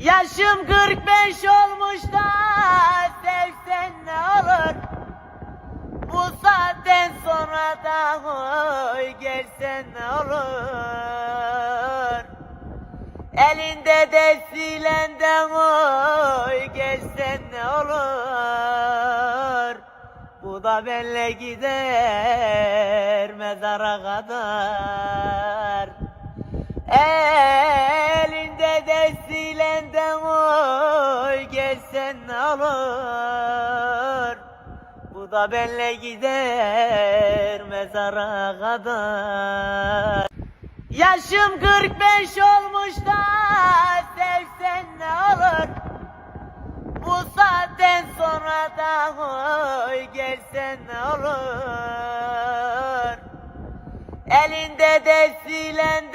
Yaşım 45 olmuş da sevsen ne olur? Bu saatten sonra da oy gelsen ne olur? Elinde de silenden oy gelsen ne olur? Bu da benle gider mezara kadar. Elinde gelsen olur? Bu da benle gider mezara kadar. Yaşım 45 olmuş da sevsen ne olur? Bu saatten sonra da oy gelsen ne olur? Elinde de silenden